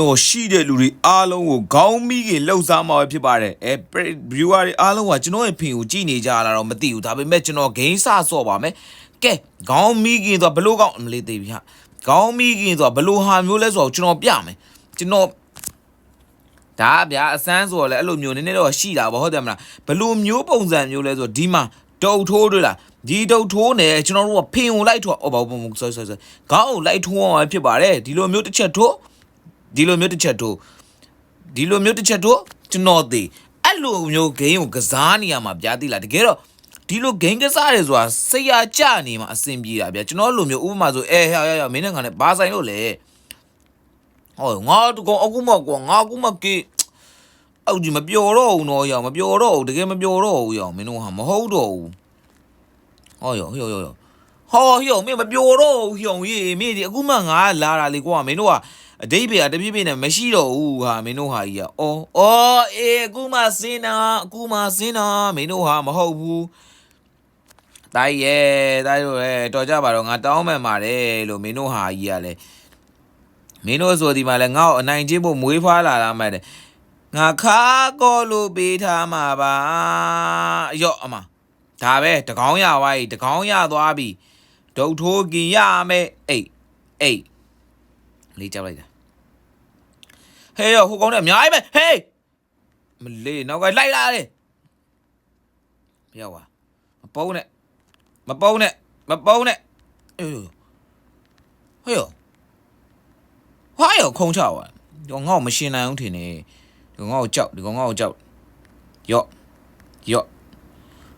တော့ရှိတဲ့လူတွေအားလုံးကိုခေါင်းမိခင်လှုပ်ရှားမှာပဲဖြစ်ပါတယ်အဲ viewer တွေအားလုံးကကျွန်တော်ရဲ့ဖင်ကိုကြည့်နေကြတာတော့မသိဘူးဒါပေမဲ့ကျွန်တော်ဂိမ်းစဆော့ပါမယ်ကဲခေါင်းမိခင်ဆိုဘလို့ကောင်းမလေးသေးပြီဟာခေါင်းမိခင်ဆိုဘလို့ဟာမျိုးလဲဆိုတော့ကျွန်တော်ပြမယ်ကျွန်တော်ဒါဗျာအစမ်းဆိုတော့လေအဲ့လိုမျိုးနည်းနည်းတော့ရှိတာဗောဟုတ်တယ်မလားဘလို့မျိုးပုံစံမျိုးလဲဆိုတော့ဒီမှာတုတ်ထိုးတွေ့လားဒီတုတ်ထိုးနေကျွန်တော်တို့ကဖင်ကိုလိုက်ထိုးအော်ဘာဘာ sorry sorry ခေါင်းကိုလိုက်ထိုးအောင်ဖြစ်ပါတယ်ဒီလိုမျိုးတစ်ချက်ထိုး ဒီလိုမျိုးတစ်ချက်တို့ဒီလိုမျိုးတစ်ချက်တို့ကျွန်တော်သိအဲ့လိုမျိုးဂိမ်းကိုကစားနေရမှာဗျာသိလားတကယ်တော့ဒီလိုဂိမ်းကစားရဲဆိုတာစိတ်ရကြနေမှာအဆင်ပြေတာဗျာကျွန်တော်လိုမျိုးဥပမာဆိုအဲဟဲ့ဟဲ့ဟဲ့မင်းနဲ့ငါနဲ့ဘာဆိုင်လို့လဲဟောငါတကောင်အခုမှကွာငါအခုမှကေအောက်ကြီးမပျော်တော့ဘူးနော်ရောင်မပျော်တော့ဘူးတကယ်မပျော်တော့ဘူးရောင်မင်းတို့ဟာမဟုတ်တော့ဘူးဟောရောဟောရောရော ဟောဟျုံမင်းမပြောတော့ဘူးဟျုံကြီးမင်းဒီအခုမှငါလာတာလေကွာမင်းတို့ကအတိတ်ပဲတပြည့်ပြည့်နဲ့မရှိတော့ဘူးဟာမင်းတို့ဟာကြီးอ่ะအော်အော်အေးအခုမှစင်းတာအခုမှစင်းတာမင်းတို့ဟာမဟုတ်ဘူးတိုင်းရဲ့တိုင်းတို့ရဲ့တော်ကြပါတော့ငါတောင်းပန်ပါတယ်လို့မင်းတို့ဟာကြီးကလည်းမင်းတို့ဆိုဒီမှာလည်းငါ့ကိုအနိုင်ကျင့်ဖို့မွေးဖွားလာတာမှတယ်ငါခါကောလို့ပေးထားမှာပါရော့အမဒါပဲတကောင်းရသွားပြီတကောင်းရသွားပြီ ဒုတ်ထိုးကင်ရမယ်အေးအေးလေးကြောက်လိုက်တာဟေးရောဟိုကောင်နဲ့အများကြီးပဲဟေးမလေးနောက်ကလိုက်လာတယ်မရောက်ပါမပုံးနဲ့မပုံးနဲ့မပုံးနဲ့အေးဟေးရောဟာရောခုံချပါဒီကောင်ငါ့ကိုမရှင်းနိုင်အောင်ထင်နေဒီကောင်ငါ့ကိုကြောက်ဒီကောင်ငါ့ကိုကြောက်ရော့ရော့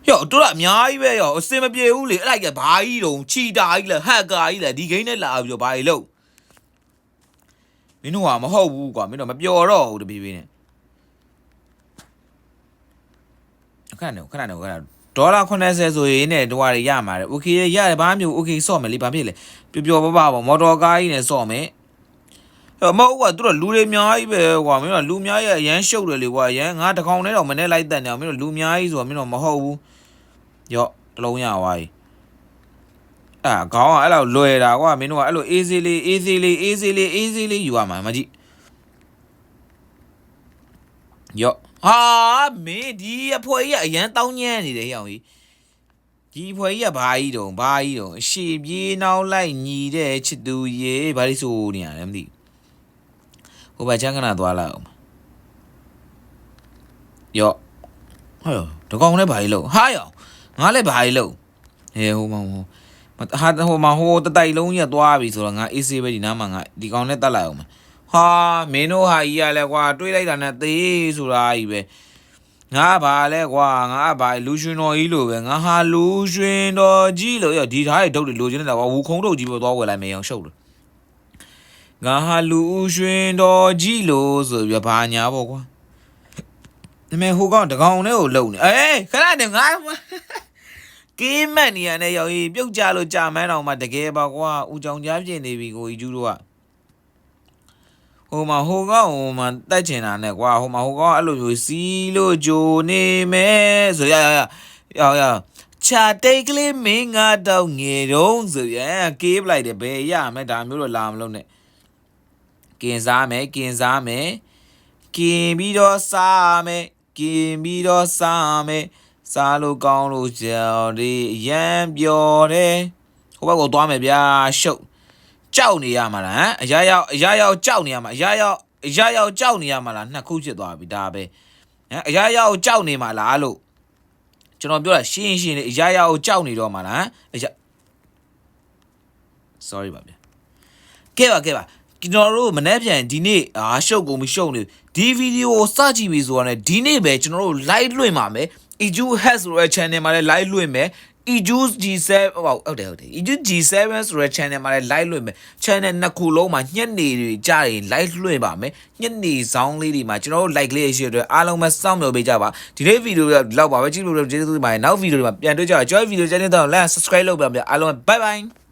ရော့တို့ကအများကြီးပဲရောအစင်မပြေဘူးလေအဲ့ဒါကဘာကြီးတုံချီတာကြီးလဲဟက်ကာကြီးလဲဒီဂိမ်းနဲ့လာပြီးတော့ဘာကြီးလို့ မင်းတို့ကမဟုတ်ဘူးကွာမင်းတို့မပျော်တော့ဘူးတပြေးပြေးနဲ့ခဏနေခဏနေခဏဒေါ်လာ80ဆိုရင်နဲ့တော့ရရမှာတယ်โอเคရတယ်ဘာမျိုးโอเคဆော့မယ်လေဘာဖြစ်လဲပျော်ပျော်ပပပေါ့မော်တော်ကားကြီးနဲ့ဆော့မယ်ဟဲ့ မဟုတ်ကွာသူတို့လူတွေအများကြီးပဲကွာမင်းတို့လူအများကြီးအရန်ရှုပ်တယ်လေကွာအရန်ငါတကောင်နဲ့တော့မနဲ့လိုက်တန်နေအောင်မင်းတို့လူအများကြီးဆိုတော့မင်းတို့မဟုတ်ဘူးရော့တလုံးရသွားပြီအာခေါင်းကအဲ့လိုလွယ်တာကွာမင်းတို့ကအဲ့လို easy လေး easy လေး easy လေး easy လေးယူရမှာမကြည့်ရော့ဟာမင်းဒီအဖွဲကြီးကအရန်တောင်းညမ်းနေတယ်ဟောင်ကြီးဒီအဖွဲကြီးကဘာကြီးတုံဘာကြီးတုံအရှိပြေးနောက်လိုက်ညီတဲ့ချစ်သူရေဘာလို့ဆိုနေရလဲမသိ ဟိုဘချမ်းကနာသွားလိုက်အောင်ရော့ဟဲ့တကောင်လည်းဘာကြီးလို့ဟာရောငါလည်းဘာကြီးလို့ဟဲဟိုမဟိုဟာဟိုမှာဟိုတတိုက်လုံးကြီးသွားပြီဆိုတော့ငါအေးဆေးပဲဒီနားမှာငါဒီကောင်နဲ့တတ်လိုက်အောင်မယ်ဟာမင်းတို့ဟာကြီးရလဲကွာတွေးလိုက်တာနဲ့သေးဆိုတာကြီးပဲငါဘာလဲကွာငါဘာလူရှင်တော်ကြီးလိုပဲငါဟာလူရှင်တော်ကြီးလို့ရဒီသားရဲ့ဒုတ်တွေလိုချင်နေတာကွာဝူခုံဒုတ်ကြီးပဲသွားဝယ်လိုက်မယ်အောင်ရှုပ်လို့ ငါဟာလူရှင်တော်ကြီးလို့ဆိုပြဘာညာပေါ့ကွာဒါပေမဲ့ဟိုကောင်တကောင်နဲ့ကိုလုံနေအေးခဏနေငါကင်းမက်နေရတဲ့ရောက်ကြီးပြုတ်ကြလို့ကြာမန်းတော်မှာတကယ်ပါကွာဦးကြောင်ကြားပြင်နေပြီကိုကြီးကျူးတို့ကဟိုမှာဟိုကောင်ဟိုမှာတက်ချင်တာနဲ့ကွာဟိုမှာဟိုကောင်အဲ့လိုမျိုးစီးလို့ဂျိုနေမယ်ဆိုရရရရရချာတိတ်ကလေးမင်းငါတော့ငယ်တုံးဆိုရကေးပလိုက်တယ်ဘယ်ရမယ်ဒါမျိုးတော့လာမလို့နဲ့ ကင်စားမယ်ကင်စားမယ်ကင်ပြီးတော့စားမယ်ကင်ပြီးတော့စားမယ်စားလို့ကောင်းလို့ကြောင်ဒီအရန်ပျော်တယ်ဟိုဘက်ကိုသွားမယ်ဗျာရှုပ်ကြောက်နေရမှာလားဟမ်အရာရောက်အရာရောက်ကြောက်နေရမှာအရာရောက်အရာရောက်ကြောက်နေရမှာလားနှစ်ခုဖြစ်သွားပြီဒါပဲဟမ်အရာရောက်ကြောက်နေမှာလားလို့ကျွန်တော်ပြောတာရှင်းရှင်းလေးအရာရောက်ကြောက်နေတော့မှာလားဟမ်အရာ sorry ပါဗျာကဲပါကဲပါ ကျွန်တော်တို့မနေ့ပြန်ဒီနေ့အာရှုပ်ကုန်ပြီရှုပ်နေဒီဗီဒီယိုကိုစကြည့်ပြီဆိုတော့ ਨੇ ဒီနေ့ပဲကျွန်တော်တို့ live လွှင့်ပါမယ် Eju has ဆိုတဲ့ channel မှာလည်း live လွှင့်မယ် Eju G7 ဟုတ်ဟုတ်တယ်ဟုတ်တယ် Eju G7 ဆိုတဲ့ channel မှာလည်း live လွှင့်မယ် channel နှစ်ခုလုံးမှာညက်နေတွေကြားရင် live လွှင့်ပါမယ်ညက်နေဇောင်းလေးတွေမှာကျွန်တော်တို့ like လေးရှိရတဲ့အားလုံးပဲစောင့်မျှော်ပေးကြပါဒီနေ့ video တော့လောက်ပါပဲကြည့်လို့ကျေးဇူးတင်ပါတယ်နောက် video တွေမှာပြန်တွေ့ကြပါ joy video channel တော့ like subscribe လုပ်ပါမယ်အားလုံး bye bye